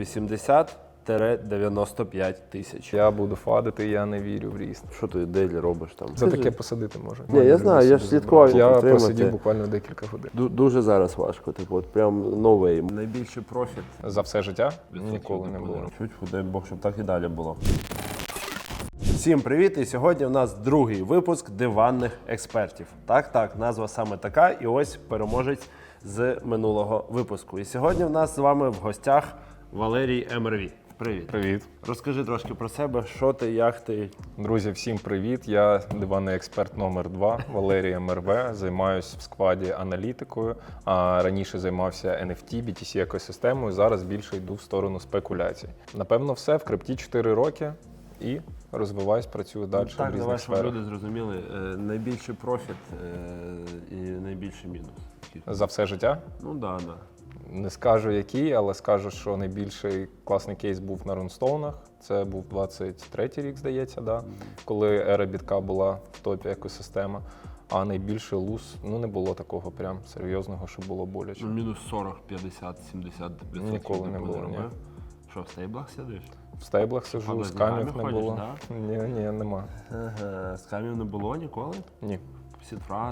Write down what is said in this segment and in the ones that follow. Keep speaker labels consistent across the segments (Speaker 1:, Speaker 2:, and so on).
Speaker 1: 80-95 тисяч.
Speaker 2: Я буду фадити, я не вірю в ріст.
Speaker 1: Що ти делі робиш там?
Speaker 2: За таке посадити може.
Speaker 1: Ні, я знаю, я ж слідкував,
Speaker 2: Я
Speaker 1: підтримати.
Speaker 2: просидів буквально декілька годин.
Speaker 1: Ду- Дуже зараз важко, типу, от прям новий. Найбільший профіт.
Speaker 2: За все життя ніколи не було.
Speaker 1: Чуть дай Бог, щоб так і далі було. Всім привіт! І сьогодні у нас другий випуск диванних експертів. Так, так, назва саме така. І ось переможець з минулого випуску. І сьогодні в нас з вами в гостях Валерій МРВ. Привіт.
Speaker 2: Привіт.
Speaker 1: Розкажи трошки про себе, що ти, як ти.
Speaker 2: Друзі, всім привіт. Я диванний експерт номер 2 Валерій МРВ. Займаюся в складі аналітикою. А раніше займався NFT, BTC екосистемою. Зараз більше йду в сторону спекуляцій. Напевно, все в крипті 4 роки і розвиваюсь, працюю далі в
Speaker 1: так,
Speaker 2: різних
Speaker 1: давай, щоб люди зрозуміли, е, найбільший профіт е, і найбільший мінус.
Speaker 2: За все життя.
Speaker 1: Ну да, да.
Speaker 2: Не скажу який, але скажу, що найбільший класний кейс був на рунстоунах. Це був 23-й рік, здається, да? коли ера бітка була в топі екосистема. А найбільший луз ну не було такого прям серйозного, що було боляче.
Speaker 1: Ну, мінус 40, 50, 70, 500.
Speaker 2: Ніколи не було, ні.
Speaker 1: Що, в стейблах сидиш?
Speaker 2: В стейблах сижу,
Speaker 1: з
Speaker 2: скамів не
Speaker 1: ходиш,
Speaker 2: було.
Speaker 1: да?
Speaker 2: Ні, ні, нема.
Speaker 1: Ага, скамів не було ніколи?
Speaker 2: Ні.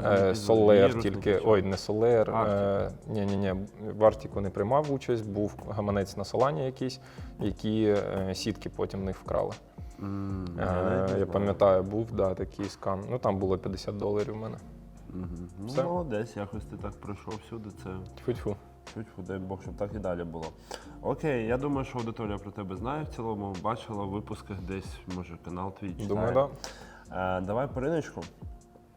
Speaker 2: Е, Солеєр тільки. Ой, не Солеєр. Е, ні, ні, ні. В Артіку не приймав участь, був гаманець на Солані якийсь, які е, сітки потім в них вкрали. Е, Я пам'ятаю, був да, такий скам. Ну там було 50 доларів у мене.
Speaker 1: Ну,
Speaker 2: все.
Speaker 1: молодець, якось ти так пройшов всюди. Це
Speaker 2: Тьфу-тьфу.
Speaker 1: чуть дай Бог, щоб так і далі було. Окей, я думаю, що аудиторія про тебе знає в цілому, бачила в випусках десь, може, канал твій читає.
Speaker 2: Думаю, так.
Speaker 1: Е, давай по риночку.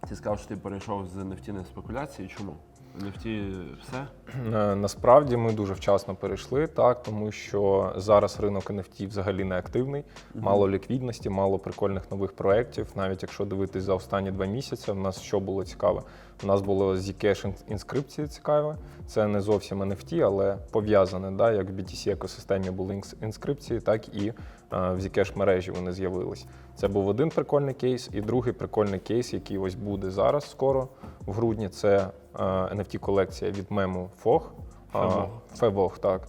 Speaker 1: Ти сказав, що ти перейшов з на спекуляції. Чому? Нефті все?
Speaker 2: Е, Насправді ми дуже вчасно перейшли, так тому що зараз ринок NFT взагалі не активний, мало ліквідності, мало прикольних нових проєктів. Навіть якщо дивитись за останні два місяці, в нас що було цікаве? У нас було Zcash ін- інскрипції цікаве. Це не зовсім NFT, але пов'язане, да, як в BTC екосистемі були інс- інскрипції, так і е, в Zcash мережі вони з'явились. Це був один прикольний кейс, і другий прикольний кейс, який ось буде зараз скоро в грудні. Це е, NFT колекція від мему FOG.
Speaker 1: Февог.
Speaker 2: Февог, так.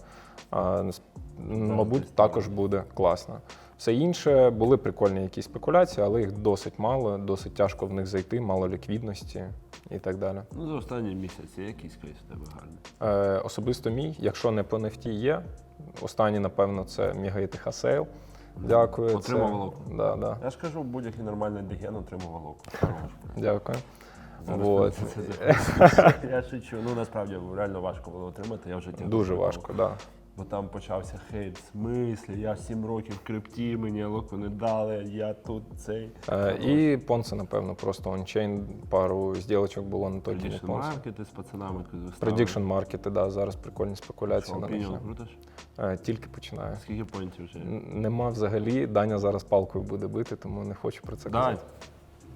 Speaker 2: Мабуть, також буде класно. Все інше були прикольні якісь спекуляції, але їх досить мало, досить тяжко в них зайти, мало ліквідності і так далі.
Speaker 1: Ну, за останні місяці якийсь кейс у тебе гарний.
Speaker 2: Е, особисто мій, якщо не по NFT є, останній, напевно, це Мегаїтиха Сейл. Дякую.
Speaker 1: Отримав
Speaker 2: це-
Speaker 1: волоку.
Speaker 2: Да, да.
Speaker 1: Я ж кажу, будь-який нормальний деген отримав волоку.
Speaker 2: Дякую. Вот.
Speaker 1: Я шучу. Ну насправді реально важко було отримати. Я вже
Speaker 2: Дуже важко, так. Да.
Speaker 1: Бо там почався хейт. В смислі, я 7 років в крипті, мені локу не дали, я тут цей.
Speaker 2: Е, і Понце, напевно, просто ончейн, пару зділочок було на той день
Speaker 1: Prediction маркети з пацанами виставили.
Speaker 2: Prediction маркети, да, зараз прикольні спекуляції на них.
Speaker 1: Крутиш?
Speaker 2: Е, Тільки починаю.
Speaker 1: Скільки поінтів вже?
Speaker 2: Н- Нема взагалі. Даня зараз палкою буде бити, тому не хочу про це
Speaker 1: Дай.
Speaker 2: казати.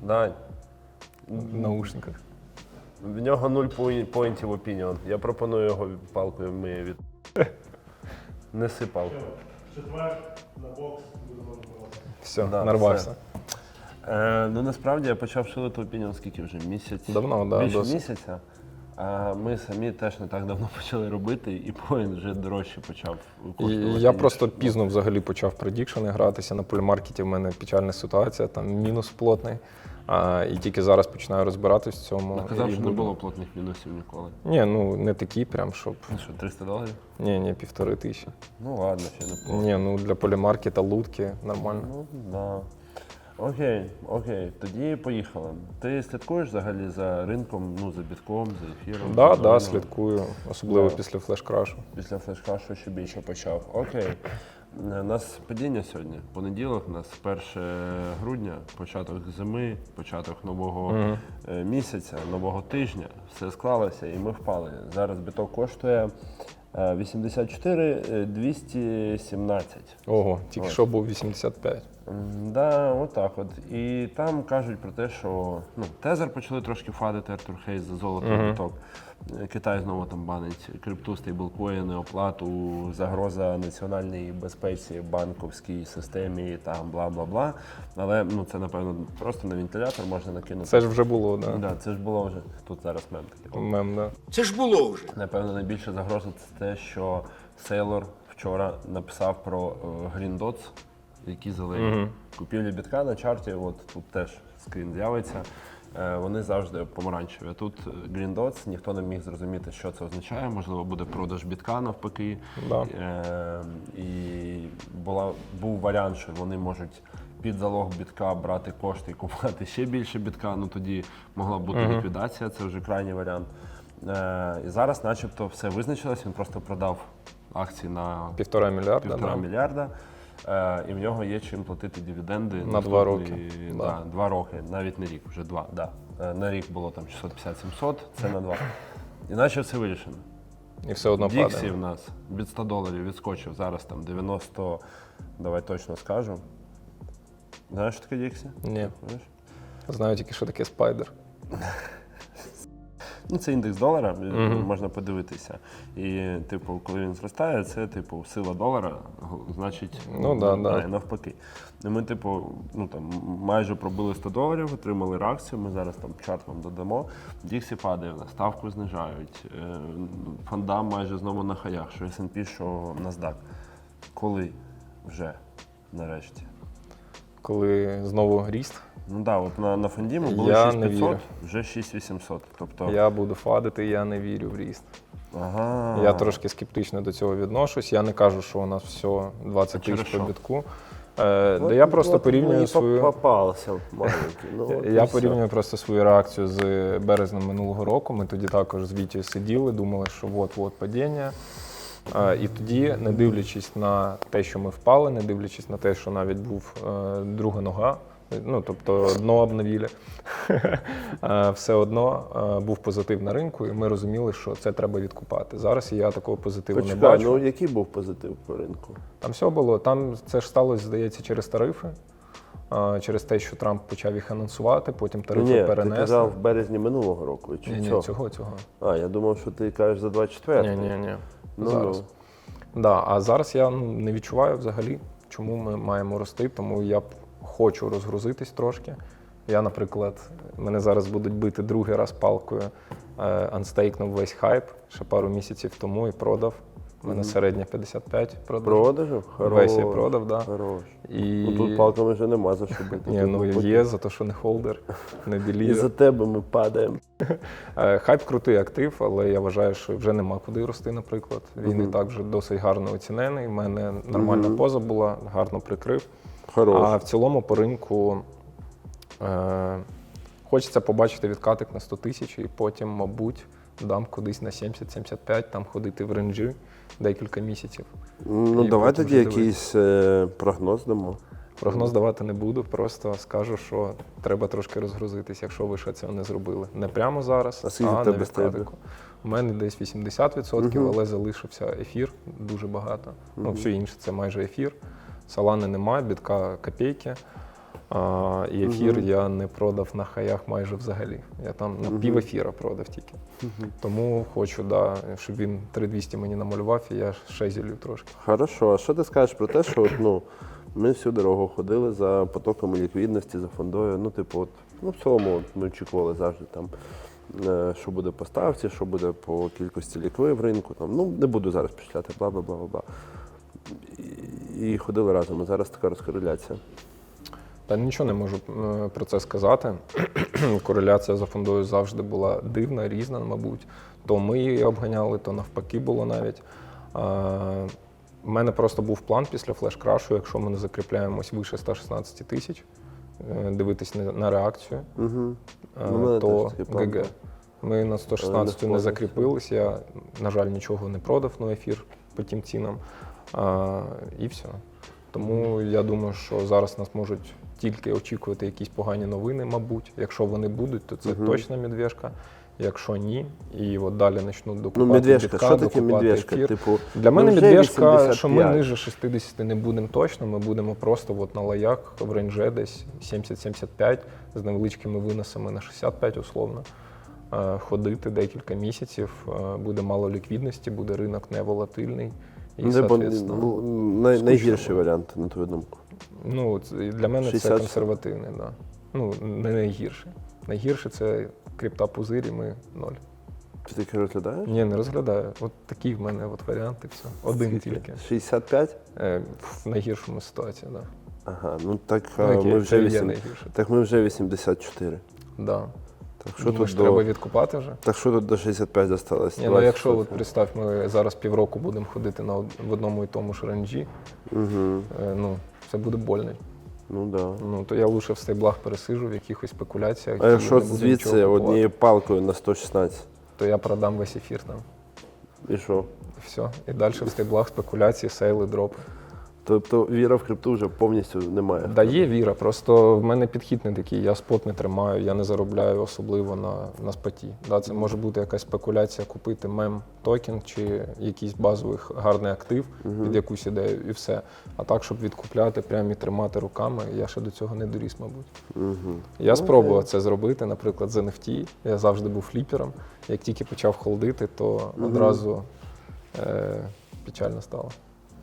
Speaker 1: Дай.
Speaker 2: В наушниках.
Speaker 1: В нього нуль поінтів opinion. Я пропоную його палкою ми від. Неси палку.
Speaker 3: Четвер на бокс будемо.
Speaker 2: Все,
Speaker 1: Да,
Speaker 2: нарвався.
Speaker 1: Е, ну насправді я почав шилити opinion скільки вже? Місяць.
Speaker 2: Давно, да,
Speaker 1: Більше
Speaker 2: досить.
Speaker 1: місяця. А ми самі теж не так давно почали робити, і поін вже дорожче почав
Speaker 2: І
Speaker 1: коштувати.
Speaker 2: я
Speaker 1: ніж-
Speaker 2: просто пізно взагалі почав предікшени гратися. На полімаркеті в мене печальна ситуація, там мінус плотний. А, і тільки зараз починаю розбиратись в цьому.
Speaker 1: Казав,
Speaker 2: І
Speaker 1: що не було плотних мінусів ніколи.
Speaker 2: Ні, ну не такі, прям щоб.
Speaker 1: Ну що, 300 доларів?
Speaker 2: Ні, ні, півтори тисячі.
Speaker 1: Ну ладно, ще не плохо.
Speaker 2: Ні, ну для полімаркета лутки нормально.
Speaker 1: Ну, да. Окей, окей, тоді поїхали. Ти слідкуєш взагалі за ринком, ну, за бітком, за ефіром?
Speaker 2: Да,
Speaker 1: за
Speaker 2: да, слідкую, особливо
Speaker 1: Да.
Speaker 2: після флеш-крашу.
Speaker 1: Після флешкашу ще більше почав. Окей. У нас падіння сьогодні. Понеділок, у нас 1 грудня, початок зими, початок нового е, місяця, нового тижня. Все склалося і ми впали. Зараз біток коштує е, 84 е, 217.
Speaker 2: Ого, тільки
Speaker 1: От.
Speaker 2: що був 85.
Speaker 1: Да, отак от. І там кажуть про те, що ну, Тезер почали трошки фадити Артур Хейс за золото биток. Е, Китай знову там банить крипту, стейблкоїни, оплату, загроза національній безпеці, банковській системі, там бла бла бла. Але ну це напевно просто на вентилятор можна накинути.
Speaker 2: Це ж вже було, да.
Speaker 1: да, це ж було вже тут зараз мем такий.
Speaker 2: Мем, да.
Speaker 4: Це ж було вже.
Speaker 1: Напевно, найбільша загроза це те, що Сейлор
Speaker 5: вчора написав про е, Green Dots, які зелені. Купівлі бітка на чарті, от тут теж скрін з'явиться. Е, Вони завжди помаранчеві. Тут е, Green Dots, ніхто не міг зрозуміти, що це означає. Можливо, буде продаж бітка навпаки.
Speaker 2: Да.
Speaker 5: Е, і була, був варіант, що вони можуть під залог бітка брати кошти і купувати ще більше бітка. Ну тоді могла бути ліквідація, це вже крайній варіант. Е, і зараз, начебто, все визначилось. Він просто продав акції на
Speaker 2: Півтора мільярда.
Speaker 5: півтора
Speaker 2: да.
Speaker 5: мільярда. Е, і в нього є чим платити дивіденди
Speaker 2: На два роки.
Speaker 5: Да,
Speaker 2: Да.
Speaker 5: Два роки, навіть не рік, вже два. Да. Е, На рік було там 650-700, це на два. Іначе все вирішено.
Speaker 2: І все одно
Speaker 5: Діксі
Speaker 2: падає.
Speaker 5: в нас від 100 доларів відскочив. Зараз там 90, давай точно скажу. Знаєш, що таке Діксі?
Speaker 2: Ні.
Speaker 5: Знаєш?
Speaker 2: Знаю тільки, що таке спайдер.
Speaker 5: Ну, це індекс долара, можна подивитися. І, типу, коли він зростає, це типу сила долара, значить,
Speaker 2: Ну, да, да.
Speaker 5: навпаки. І ми, типу, ну там майже пробили 100 доларів, отримали реакцію. Ми зараз там чат вам додамо. Діксі падає ставку знижають. Е, Фонда майже знову на хаях, що S&P, що NASDAQ. Коли вже нарешті?
Speaker 2: Коли знову ріст,
Speaker 5: Ну так, да, от на, на фонді ми були
Speaker 2: Я не
Speaker 5: 6500,
Speaker 2: вірю.
Speaker 5: вже 6800. Тобто,
Speaker 2: я буду фадити, я не вірю в ріст.
Speaker 5: ага.
Speaker 2: Я трошки скептично до цього відношусь. Я не кажу, що у нас все 20
Speaker 5: через
Speaker 2: тисяч по бітку. Е, да я просто порівнюю свою.
Speaker 5: Попався маленький. Ну, от і
Speaker 2: Я
Speaker 5: все.
Speaker 2: порівнюю просто свою реакцію з березнем минулого року. Ми тоді також з Вітєю сиділи, думали, що от-от падіння. А, І тоді, не дивлячись на те, що ми впали, не дивлячись на те, що навіть був е, друга нога, ну тобто дно обновілі, е, все одно е, був позитив на ринку, і ми розуміли, що це треба відкупати. Зараз я такого позитиву не бачу.
Speaker 1: ну який був позитив по ринку?
Speaker 2: Там все було. Там це ж сталося, здається, через тарифи, через те, що Трамп почав їх анонсувати, потім тарифи
Speaker 1: Ні, ти казав в березні минулого року. Чи
Speaker 2: ні, ні,
Speaker 1: цього?
Speaker 2: цього, цього.
Speaker 1: А, я думав, що ти кажеш за 24.
Speaker 2: Ні, ні, ні.
Speaker 1: Ну,
Speaker 2: зараз. Да, а зараз я ну, не відчуваю взагалі, чому ми маємо рости, тому я б хочу розгрузитись трошки. Я, наприклад, мене зараз будуть бити другий раз палкою. Анстейкнув весь хайп ще пару місяців тому і продав. У мене середня 55 продав.
Speaker 1: Продажу?
Speaker 2: Весь я продав, да.
Speaker 1: Хорош.
Speaker 2: І...
Speaker 1: Ну, тут палками вже нема за що бити.
Speaker 2: Ні, ну є за те, що не холдер, не
Speaker 1: І за тебе ми падаємо.
Speaker 2: Е, Хайп крутий актив, але я вважаю, що вже нема куди рости, наприклад. Він і так вже досить гарно оцінений. У мене нормальна поза була, гарно прикрив.
Speaker 1: Хорош.
Speaker 2: А в цілому по ринку е, хочеться побачити відкатик на 100 тисяч, і потім, мабуть, дам кудись на 70-75, там ходити в ренджі декілька місяців.
Speaker 1: Ну,
Speaker 2: і
Speaker 1: давай тоді якийсь е, прогноз дамо.
Speaker 2: Прогноз давати не буду, просто скажу, що треба трошки розгрузитись, якщо ви ще цього не зробили. Не прямо зараз,
Speaker 1: А
Speaker 2: а на відкатику. У мене десь 80%, але залишився ефір дуже багато. Ну, все інше це майже ефір. Салани немає, бітка копійки. А, і ефір я не продав на хаях майже взагалі. Я там на пів ефіра продав тільки. Тому хочу, да, щоб він 3200 мені намалював, і я ще зілів трошки.
Speaker 1: Хорошо, а що ти скажеш про те, що от, ну, ми всю дорогу ходили за потоками ліквідності, за фондою. Ну, типу, от, ну, в цілому от, ми очікували завжди там, е, що буде по ставці, що буде по кількості ліквів в ринку. Там, ну, не буду зараз бла бла бла бла бла. І, ходили разом. А зараз така розкореляція.
Speaker 2: Та нічого не можу е, про це сказати. Кореляція за фондою завжди була дивна, різна, мабуть. То ми її обганяли, то навпаки було навіть. У мене просто був план після флеш-крашу, якщо ми не закріпляємось вище 116 тисяч, е, дивитись на, реакцію,
Speaker 1: Угу. Ну,
Speaker 2: то ГГ. Ми на 116 не закріпились. Я, на жаль, нічого не продав на ефір по тим цінам. А, і все. Тому я думаю, що зараз нас можуть тільки очікувати якісь погані новини, мабуть. Якщо вони будуть, то це точно медвежка. Якщо ні, і от далі почнуть
Speaker 1: Ну,
Speaker 2: докупати
Speaker 1: медвежка,
Speaker 2: бітка,
Speaker 1: що таке медвежка?
Speaker 2: ефір.
Speaker 1: Типу,
Speaker 2: Для мене
Speaker 1: ну,
Speaker 2: медвежка, що ми ниже 60 не будемо точно, ми будемо просто от на лаях в рейнже десь 70-75 з невеличкими виносами на 65 условно. Е, Ходити декілька місяців, е, буде мало ліквідності, буде ринок неволатильний. І,
Speaker 1: типу, ну, най, найгірший варіант, на твою думку.
Speaker 2: Ну, це- для мене
Speaker 1: 60.
Speaker 2: це консервативний, да. Ну, не найгірший. Найгірше це крипта пузирі, ми ноль.
Speaker 1: Ти таке розглядаєш?
Speaker 2: Ні, не розглядаю. От такі в мене от варіанти. Все. Один тільки.
Speaker 1: 65?
Speaker 2: Е, в найгіршому ситуації, так.
Speaker 1: Ага, ну так
Speaker 2: Ну, окей,
Speaker 1: ми вже 8...
Speaker 2: найгірше.
Speaker 1: Так ми вже 84.
Speaker 2: Да.
Speaker 1: Так що
Speaker 2: Думаєш,
Speaker 1: тут
Speaker 2: треба
Speaker 1: до...
Speaker 2: відкупати вже?
Speaker 1: Так що тут до 65 досталось?
Speaker 2: Ні, ну якщо от
Speaker 1: сотень.
Speaker 2: представ, ми зараз півроку будемо ходити на в одному і тому ж ранжі,
Speaker 1: Угу.
Speaker 2: е, ну це буде больно.
Speaker 1: Ну да.
Speaker 2: Ну то я лише в стейблах пересижу, в якихось спекуляціях.
Speaker 1: А якщо звідси однією палкою на 116,
Speaker 2: то я продам весь ефір там.
Speaker 1: і що?
Speaker 2: Все. І далі в стейблах спекуляції, сейли, дропи.
Speaker 1: Тобто віра в крипту вже повністю немає.
Speaker 2: Да, є віра, просто в мене підхід не такий. Я спот не тримаю, я не заробляю особливо на, на споті. Да, це може бути якась спекуляція, купити мем токен чи якийсь базовий гарний актив під якусь ідею і все. А так, щоб відкупляти прямо і тримати руками, я ще до цього не доріс, мабуть.
Speaker 1: Угу.
Speaker 2: Я спробував це зробити, наприклад, з NFT. Я завжди був фліпером. Як тільки почав холдити, то одразу е, печально стало.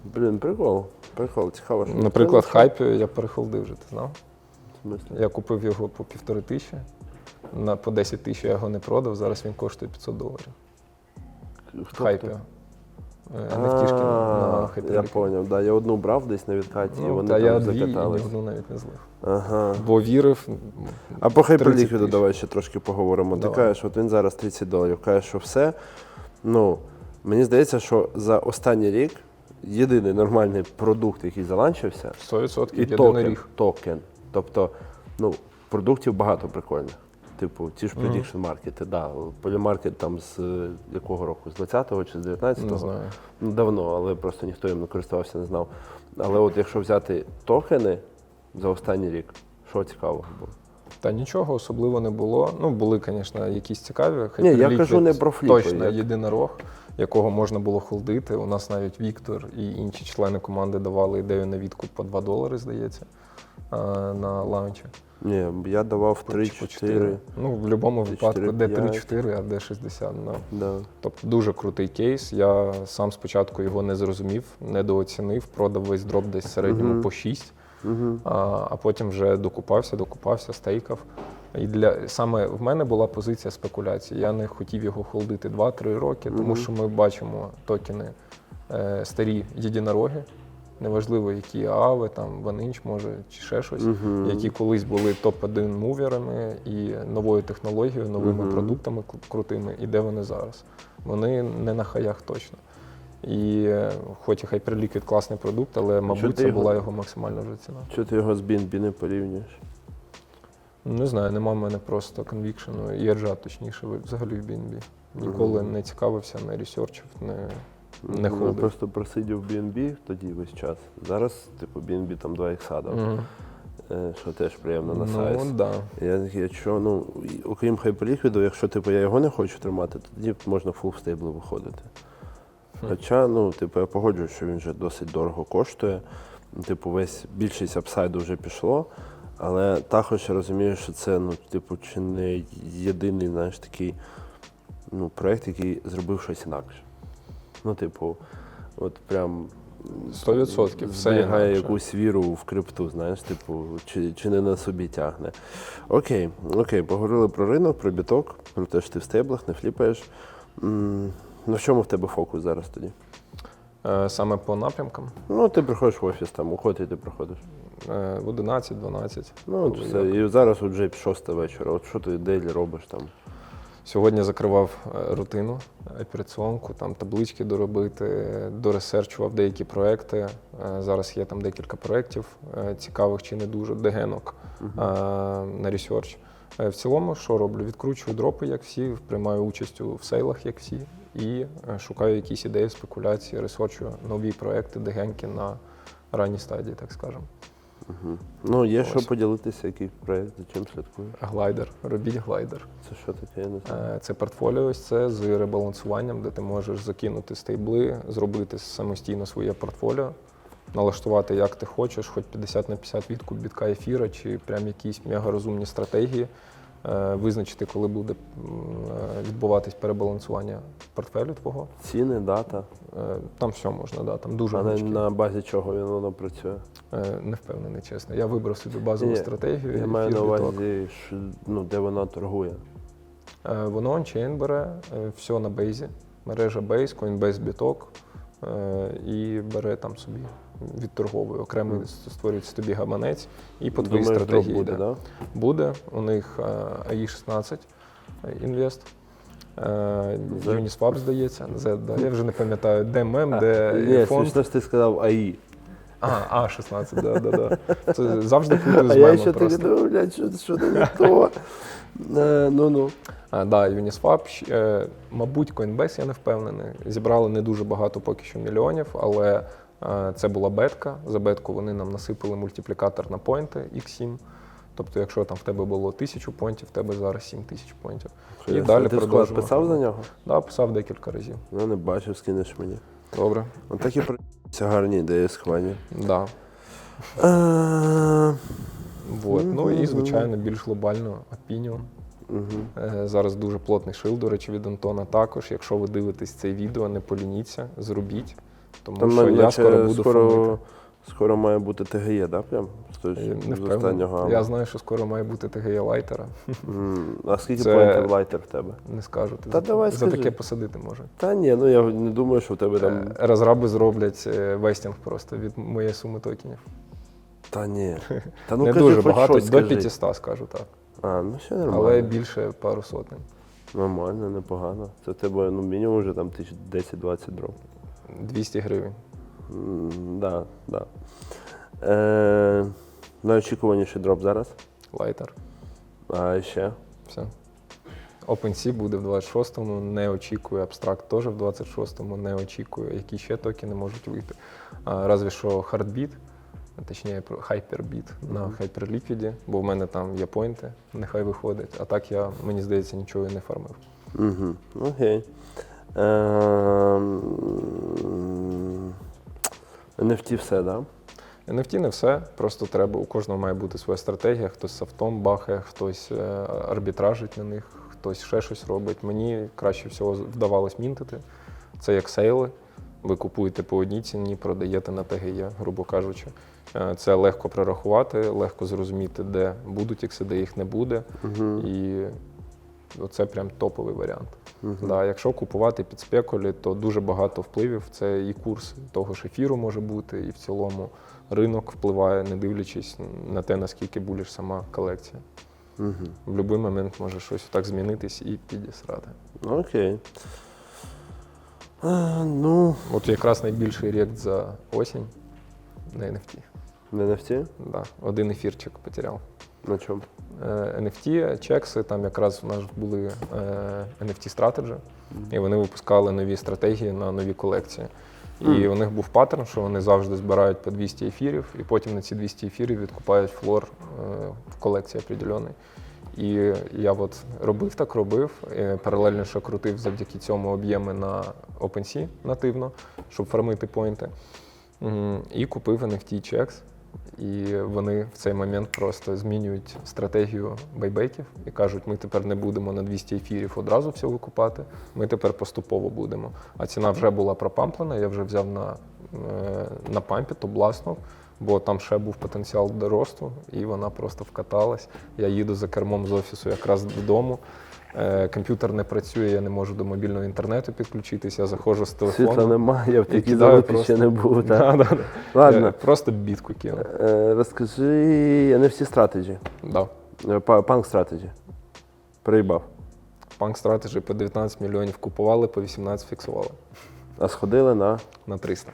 Speaker 1: Блін, прикол. Прикол, цікаво. що
Speaker 2: Наприклад,
Speaker 1: ти
Speaker 2: хайпі я перехолдив вже, ти знав?
Speaker 1: В смислі?
Speaker 2: Я купив його по півтори тисячі. На, по 10 тисяч я його не продав, зараз він коштує 500 доларів.
Speaker 1: Хто
Speaker 2: Хайпі.
Speaker 1: хто?
Speaker 2: NFT шки на
Speaker 1: А,
Speaker 2: хайпі.
Speaker 1: Я зрозумів, да, я одну брав десь на відкаті, і
Speaker 2: Ну,
Speaker 1: вони
Speaker 2: та я
Speaker 1: там
Speaker 2: дві і ні
Speaker 1: закатались.
Speaker 2: одну навіть не злив.
Speaker 1: Ага.
Speaker 2: Бо вірив.
Speaker 1: А по
Speaker 2: 30
Speaker 1: хайперліквіду
Speaker 2: тисяч.
Speaker 1: давай ще трошки поговоримо. Ти
Speaker 2: Давай.
Speaker 1: кажеш, от він зараз 30 доларів. Кажеш, що все. Ну, мені здається, що за останній рік єдиний нормальний продукт, який заланчився,
Speaker 2: 100%
Speaker 1: і токен.
Speaker 2: ріг.
Speaker 1: токен. Тобто, ну, продуктів багато прикольних. Типу, ті ж prediction маркети, да. Полімаркет там з е, якого року? З 20-го чи з 19-го?
Speaker 2: Не знаю.
Speaker 1: Ну, давно, але просто ніхто їм не користувався, не знав. Але от якщо взяти токени за останній рік, що цікавого було?
Speaker 2: Та нічого особливо не було. Ну, були, звісно, якісь цікаві.
Speaker 1: Ні, я кажу не про фліпи,
Speaker 2: Точно,
Speaker 1: як-
Speaker 2: єдинорог, якого можна було холдити. У нас навіть Віктор і інші члени команди давали ідею на відкуп по 2 долари, здається, на лаунчі.
Speaker 1: Ні, я давав 3-4.
Speaker 2: Ну, в будь-якому випадку, де 3-4, а де 60. Ну.
Speaker 1: Да.
Speaker 2: Тобто дуже крутий кейс. Я сам спочатку його не зрозумів, недооцінив, продав весь дроп десь в середньому
Speaker 1: Мгм.
Speaker 2: по 6,
Speaker 1: Угу.
Speaker 2: а, а потім вже докупався, докупався, стейкав. І для саме в мене була позиція спекуляції. Я не хотів його холдити 2-3 роки, тому що ми бачимо токени е, старі єдинороги. Неважливо, які ААВи, там Ванинч, може, чи ще щось,
Speaker 1: Мгм.
Speaker 2: які колись були топ-1 муверами і новою технологією, новими
Speaker 1: Мгм.
Speaker 2: продуктами крутими, і де вони зараз. Вони не на хаях точно. І е, хоч і Hyperliquid класний продукт, але, мабуть, це
Speaker 1: його-
Speaker 2: була його максимальна вже ціна.
Speaker 1: Чого ти його з BNB не порівнюєш?
Speaker 2: Ну, Не знаю, нема в мене просто конвікшену, і ержа, точніше, взагалі в BNB. Ніколи не цікавився, не ресерчив, не, не
Speaker 1: Ну, Я просто просидів BNB тоді весь час. Зараз, типу, BNB там 2 ікса дав,
Speaker 2: Мгм.
Speaker 1: е, що теж приємно на сайт.
Speaker 2: Ну, да.
Speaker 1: Я якщо, ну, окрім хайперліквіду, якщо типу, я його не хочу тримати, тоді можна фул стейбл виходити. Хоча, ну, типу, я погоджуюсь, що він вже досить дорого коштує. Типу, весь більшість апсайду вже пішло. Але також я розумію, що це, ну, типу, чи не єдиний, знаєш, такий ну, проєкт, який зробив щось інакше. Ну, типу, от прям.
Speaker 2: 100% все
Speaker 1: зберігає якусь віру в крипту, знаєш, типу, чи, чи не на собі тягне. Окей, окей, поговорили про ринок, про біток, про те, що ти в стейблах, не фліпаєш. Ну, в чому в тебе фокус зараз тоді?
Speaker 2: Е, Саме по напрямкам
Speaker 1: Ну, ти приходиш в офіс, там, у котрій ти приходиш.
Speaker 2: е, в 11-12.
Speaker 1: Ну, от все. І зараз от вже 6 вечора. От що ти дейлі робиш там?
Speaker 2: Сьогодні закривав е, рутину, операціонку, там таблички доробити, доресерчував деякі проекти. Е, Зараз є там декілька проєктів, е, цікавих чи не дуже, дегенок е, на ресерч. Е, В цілому, що роблю? Відкручую дропи, як всі, приймаю участь у сейлах, як всі, і е, шукаю якісь ідеї, спекуляції, ресерчую нові проекти, дегенки на ранній стадії, так скажемо.
Speaker 1: Угу. Ну, є що поділитися, який проєкт, за чим слідкуєш?
Speaker 2: Глайдер, робіть глайдер.
Speaker 1: Це що таке, я не знаю.
Speaker 2: Е, Це портфоліо ось це з ребалансуванням, де ти можеш закинути стейбли, зробити самостійно своє портфоліо, налаштувати як ти хочеш, хоч 50 на 50 відкуп бітка ефіра, чи прям якісь мега розумні стратегії, визначити, коли буде е, відбуватись перебалансування портфелю твого.
Speaker 1: Ціни, дата.
Speaker 2: Е, Там все можна, да, там дуже
Speaker 1: А на,
Speaker 2: гнучки.
Speaker 1: на базі чого він воно працює?
Speaker 2: Е, Не впевнений, чесно. Я вибрав собі базову
Speaker 1: Ні,
Speaker 2: стратегію.
Speaker 1: Я маю на увазі, що, ну, де вона торгує.
Speaker 2: Е, Воно ончейн бере е, все на бейзі, мережа Base, Coinbase біток е, і бере там собі відторговує окремий створюється тобі гаманець і по твоїй
Speaker 1: дроп
Speaker 2: стратегії
Speaker 1: буде, да?
Speaker 2: Буде у них е, AI16 інвест. Е, Uniswap, здається, Z, да. я вже не пам'ятаю, де мем, де
Speaker 1: Ні,
Speaker 2: фонд.
Speaker 1: смішно, що ти сказав АІ.
Speaker 2: А, а, 16, да, да, да. Це завжди путаю з
Speaker 1: А я
Speaker 2: мемом
Speaker 1: ще тобі
Speaker 2: просто.
Speaker 1: думав, блядь, що, що це не то. Е, Ну-ну.
Speaker 2: А, да, Uniswap, е, мабуть, Coinbase, я не впевнений. Зібрали не дуже багато поки що мільйонів, але е, це була бетка. За бетку вони нам насипали мультиплікатор на поінти X7. Тобто, якщо там в тебе було тисячу поінтів, в тебе зараз 7 тисяч поінтів. І далі
Speaker 1: ти склад
Speaker 2: продовжимо.
Speaker 1: писав за нього?
Speaker 2: Да, писав декілька разів.
Speaker 1: Ну, не бачив, скинеш мені.
Speaker 2: Добре.
Speaker 1: Он так і про***ться гарні ідеї схвані.
Speaker 2: Да.
Speaker 1: Е,
Speaker 2: Вот. Ну і, звичайно, більш глобально Opinion. Е, Зараз дуже плотний шил, до речі, від Антона також. Якщо ви дивитесь це відео, не полініться, зробіть. Тому
Speaker 1: Там
Speaker 2: що я скоро буду
Speaker 1: скоро,
Speaker 2: фармити.
Speaker 1: скоро має бути ТГЄ, да? Прям?
Speaker 2: Не
Speaker 1: з останнього.
Speaker 2: Я знаю, що скоро має бути ТГЄ лайтера.
Speaker 1: М, А скільки
Speaker 2: Це-
Speaker 1: поінтів лайтер в тебе?
Speaker 2: Не скажу. Ти
Speaker 1: Та
Speaker 2: за,
Speaker 1: давай
Speaker 2: за
Speaker 1: скажи.
Speaker 2: таке посадити може.
Speaker 1: Та ні, ну я не думаю, що в тебе там.
Speaker 2: Е, Розраби зроблять е, вестінг просто від моєї суми токенів.
Speaker 1: Та ні. Та ну
Speaker 2: не
Speaker 1: кажи
Speaker 2: дуже
Speaker 1: хоч
Speaker 2: багато,
Speaker 1: щось
Speaker 2: до
Speaker 1: скажи.
Speaker 2: 500, скажу так.
Speaker 1: А, ну ще нормально.
Speaker 2: Але більше пару сотень.
Speaker 1: Нормально, непогано. Це тебе ну, мінімум вже там тисяч 10-20 дров.
Speaker 2: 200 гривень.
Speaker 1: М, Да, да. Е, найочікуваніший дроп зараз.
Speaker 2: Лайтер.
Speaker 1: А ще.
Speaker 2: Все. OpenSea буде в 26-му, не очікую. Абстракт теж в 26-му, не очікую. Які ще токени можуть вийти. А, разве що Heartbeat, а точніше про Hyperbit на Hyperliquid, бо в мене там є поінти, нехай виходить. А так я, мені здається, нічого і не фармив.
Speaker 1: Угу. Окей. Ем, NFT все, так? Да?
Speaker 2: NFT не все, просто треба, у кожного має бути своя стратегія, хтось софтом бахає, хтось е, арбітражить на них, хтось ще щось робить. Мені краще всього вдавалось мінтити. Це як сейли. Ви купуєте по одній ціні, продаєте на ТГЄ, грубо кажучи. Е, Це легко прорахувати, легко зрозуміти, де будуть ікси, де їх не буде.
Speaker 1: Угу.
Speaker 2: І це прям топовий варіант.
Speaker 1: Угу.
Speaker 2: Да, якщо купувати під спекулі, то дуже багато впливів. Це і курс того ж ефіру може бути, і в цілому ринок впливає, не дивлячись на те, наскільки буліш сама колекція.
Speaker 1: Угу.
Speaker 2: В будь-який момент може щось так змінитись і підісрати.
Speaker 1: Окей. А, ну,
Speaker 2: От якраз найбільший рект за осінь на NFT.
Speaker 1: не NFT?
Speaker 2: Да, один ефірчик потеряв.
Speaker 1: На чому?
Speaker 2: Е, NFT, чекси, там якраз у нас були е, NFT Strategy, і вони випускали нові стратегії на нові колекції. І
Speaker 1: Мгм.
Speaker 2: у них був паттерн, що вони завжди збирають по 200 ефірів, і потім на ці 200 ефірів відкупають флор е, в колекції определений. І я от робив так, робив, паралельно ще крутив завдяки цьому об'єми на OpenSea нативно, щоб фармити поінти. І купив NFT чекс. І вони в цей момент просто змінюють стратегію байбеків і кажуть, ми тепер не будемо на 200 ефірів одразу все викупати, ми тепер поступово будемо. А ціна вже була пропамплена, я вже взяв на, е, на пампі, то бласнув, бо там ще був потенціал до росту, і вона просто вкаталась. Я їду за кермом з офісу якраз додому. Е, Комп'ютер не працює, я не можу до мобільного інтернету підключитися, я заходжу з телефону.
Speaker 1: Світла немає, я в такій залупі
Speaker 2: просто.
Speaker 1: ще не був. Так?
Speaker 2: Да, да, да.
Speaker 1: Ладно.
Speaker 2: Я просто бітку кинув.
Speaker 1: Е, розкажи NFT Strategy.
Speaker 2: Да.
Speaker 1: Е, Punk Strategy. Приїбав.
Speaker 2: Панк Strategy по 19 мільйонів купували, по 18 фіксували
Speaker 1: А сходили на.
Speaker 2: на 300.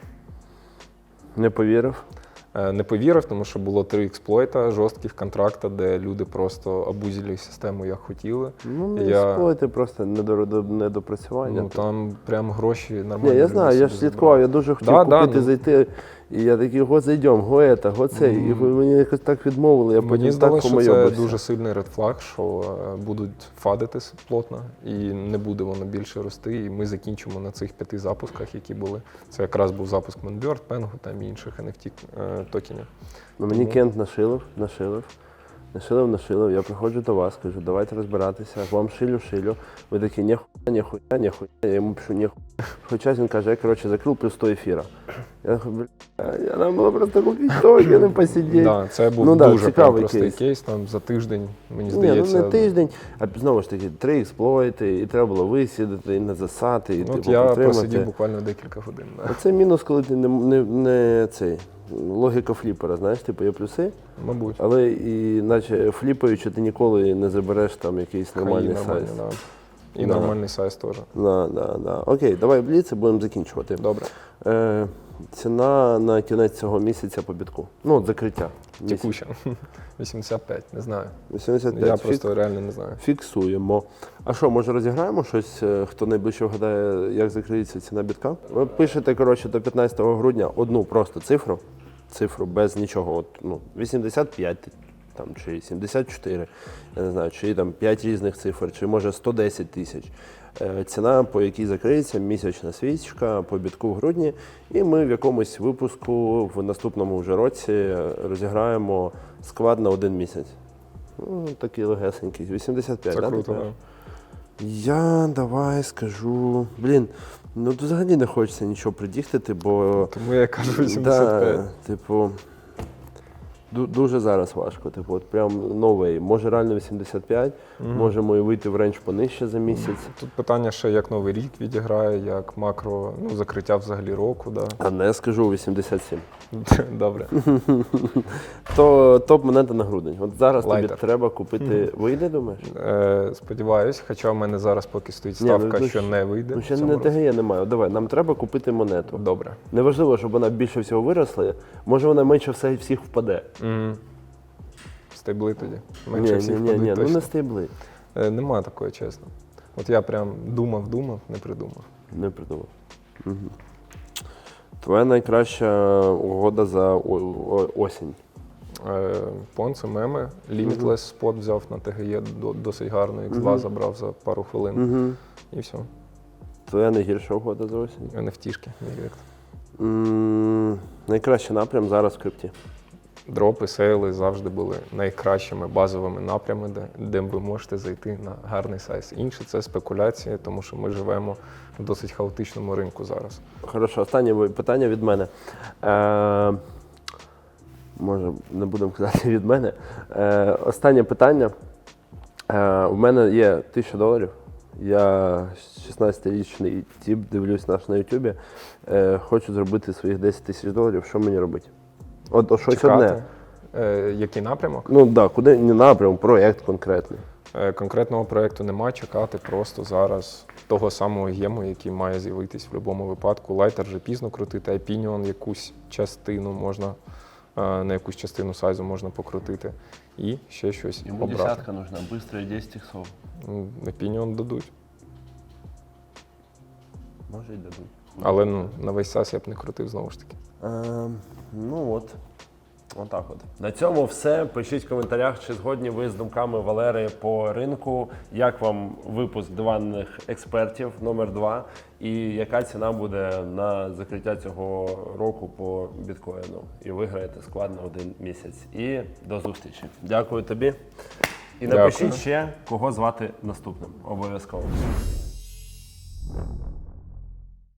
Speaker 1: Не повірив.
Speaker 2: Е, Не повірив, тому що було три експлойта жорстких контракта, де люди просто абузили систему як хотіли.
Speaker 1: Ну, не
Speaker 2: Я-
Speaker 1: експлойти, просто недопрацювання.
Speaker 2: Ну там прям гроші нормально.
Speaker 1: Ні, я знаю, я ж слідкував, я дуже хотів
Speaker 2: Да, да, ну.
Speaker 1: зайти. І я такий, го зайдем, го ета, го це. І мені якось так відмовили, я потім
Speaker 2: Мені
Speaker 1: так
Speaker 2: здалося, що це
Speaker 1: помойобився.
Speaker 2: дуже сильний редфлаг, що е, будуть фадитись плотно і не буде воно більше рости. І ми закінчимо на цих п'яти запусках, які були. Це якраз був запуск Moonbird, Pengu там і інших NFT е, токенів.
Speaker 1: Ну, мені Кент нашилив, нашилив. Нашилив, нашилив. Я приходжу до вас, кажу, давайте розбиратися. Вам шилю, шилю. Ви такі, ніхуя, ніхуя, ніхуя. Я йому пишу, ніхуя. Хоча він каже, я коротше закрив плюс 100 ефіра. Я кажу, бля, я нам було просто купити токен і посидіти.
Speaker 2: Да, це був
Speaker 1: Ну да,
Speaker 2: дуже прям
Speaker 1: цікавий
Speaker 2: простий
Speaker 1: кейс.
Speaker 2: кейс. Там за тиждень, мені
Speaker 1: Ні,
Speaker 2: здається.
Speaker 1: ну не тиждень, а знову ж таки, три експлойти, і треба було висідати, і не засати, і
Speaker 2: Ну,
Speaker 1: типу,
Speaker 2: я просидів буквально декілька годин. Да.
Speaker 1: Оце мінус, коли ти не, не, не цей. Логіка фліпера, знаєш, типу є плюси,
Speaker 2: Мабуть.
Speaker 1: але і наче фліпаючи, ти ніколи не забереш там якийсь нормальний сайз.
Speaker 2: да. І
Speaker 1: Да.
Speaker 2: нормальний сайз теж.
Speaker 1: Да, да, да. Окей, давай бліц і будемо закінчувати.
Speaker 2: Добре.
Speaker 1: Е, ціна на кінець цього місяця по бітку. Ну, от закриття. Місяць.
Speaker 2: Текуща. 85, не знаю.
Speaker 1: 85
Speaker 2: Я
Speaker 1: фік-
Speaker 2: просто реально не знаю.
Speaker 1: Фіксуємо. А що, може розіграємо щось, е, хто найближче вгадає, як закриється ціна бітка? Ви пишете, коротше, до 15 грудня одну просто цифру. Цифру без нічого. От, ну, 85 там, чи 74, я не знаю, чи там 5 різних цифр, чи може 110 тисяч. Е, Ціна, по якій закриється місячна свічка по бітку в грудні. І ми в якомусь випуску в наступному вже році розіграємо склад на один місяць. Ну, такий легесенький. 85,
Speaker 2: Це
Speaker 1: да,
Speaker 2: круто?
Speaker 1: Я давай скажу. Блін, ну тут взагалі не хочеться нічого придіхтити, бо.
Speaker 2: Тому я кажу 85.
Speaker 1: Да, типу, дуже зараз важко. Типу, от прям новий. Може реально 85, можемо і вийти в рейндж понижче за місяць.
Speaker 2: Тут питання ще, як новий рік відіграє, як макро, ну, закриття взагалі року, да.
Speaker 1: А не скажу 87.
Speaker 2: Добре.
Speaker 1: То топ монета на грудень. От зараз
Speaker 2: Лайтер.
Speaker 1: тобі треба купити. Вийде, думаєш?
Speaker 2: Е, сподіваюсь, хоча в мене зараз поки стоїть
Speaker 1: Ні, ну,
Speaker 2: ставка,
Speaker 1: ну,
Speaker 2: що не вийде.
Speaker 1: Ну ще
Speaker 2: в цьому
Speaker 1: не
Speaker 2: році.
Speaker 1: ТГЄ немає. От Давай, нам треба купити монету.
Speaker 2: Добре.
Speaker 1: Неважливо, щоб вона більше всього виросла. Може вона менше все всіх впаде.
Speaker 2: Стейбли тоді.
Speaker 1: Ні,
Speaker 2: Менше
Speaker 1: ні,
Speaker 2: всіх
Speaker 1: ні, ні, ну не стейбли.
Speaker 2: Е, Нема такої, чесно. От я прям думав, думав, не придумав.
Speaker 1: Не придумав. Угу. Твоя найкраща угода за о- о- осінь.
Speaker 2: Е, Понце, меми, Limitless спот взяв на ТГЄ до- досить гарно, X2 забрав за пару хвилин.
Speaker 1: Угу.
Speaker 2: І все.
Speaker 1: Твоя найгірша угода за осінь.
Speaker 2: NFT-шки, директ.
Speaker 1: м найкращий напрям зараз в крипті.
Speaker 2: Дропи, сейли завжди були найкращими базовими напрями, де, ви можете зайти на гарний сайз. Інше це спекуляції, тому що ми живемо в досить хаотичному ринку зараз.
Speaker 1: Хорошо, останнє питання від мене. Е, може, не будемо казати від мене. Е, останнє питання. Е, у мене є 1000 доларів. Я 16-річний тіп, дивлюсь наш на Ютубі. Е, хочу зробити своїх 10 тисяч доларів. Що мені робити? От, от щось одне.
Speaker 2: Е, який напрямок?
Speaker 1: Ну так, да, куди не напрям, проєкт конкретний.
Speaker 2: Е, Конкретного проєкту нема, чекати просто зараз того самого гему, який має з'явитись в будь-якому випадку. Лайтер вже пізно крутити, Opinion якусь частину можна, е, на якусь частину сайзу можна покрутити. І ще щось обрати.
Speaker 5: нужна, швидко 10 іксов.
Speaker 2: М, Opinion дадуть.
Speaker 5: Може й дадуть.
Speaker 2: Але ну, на весь час я б не крутив знову ж таки.
Speaker 5: Ем, ну от. Отак от. На цьому все. Пишіть в коментарях, чи згодні ви з думками Валери по ринку, як вам випуск диванних експертів номер 2 і яка ціна буде на закриття цього року по біткоїну. І виграєте склад на один місяць. І до зустрічі. Дякую тобі. І
Speaker 2: Дякую.
Speaker 5: напишіть ще, кого звати наступним. Обов'язково.